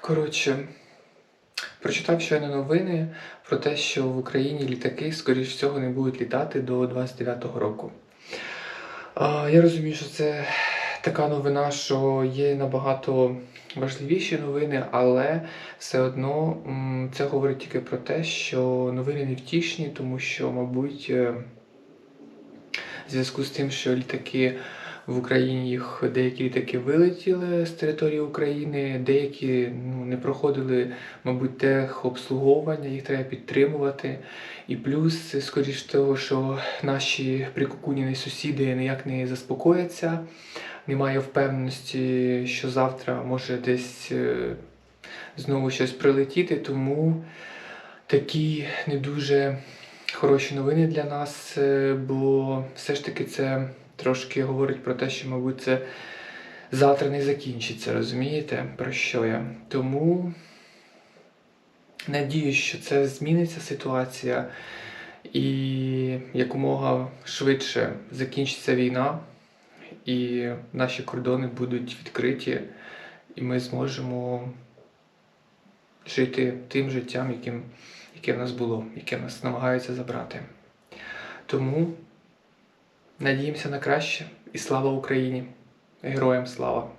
Коротше, прочитав щойно новини про те, що в Україні літаки, скоріш всього, не будуть літати до 29-го року. Я розумію, що це така новина, що є набагато важливіші новини, але все одно це говорить тільки про те, що новини не втішні, тому що, мабуть, е, в зв'язку з тим, що літаки в Україні їх деякі літаки вилетіли з території України, деякі ну, не проходили, мабуть, техобслуговування, їх треба підтримувати. І плюс, скоріш того, що наші прикукуніні сусіди ніяк не заспокояться, немає впевненості, що завтра може десь е, знову щось прилетіти, тому такі не дуже хороші новини для нас, е, бо все ж таки це трошки говорить про те, що, мабуть, це завтра не закінчиться, розумієте, про що я? Тому надіюсь, що це зміниться ситуація і якомога швидше закінчиться війна, і наші кордони будуть відкриті, і ми зможемо жити тим життям, яким, яке в нас було, яке нас намагаються забрати. Тому надіємося на краще і слава Україні! Героям слава!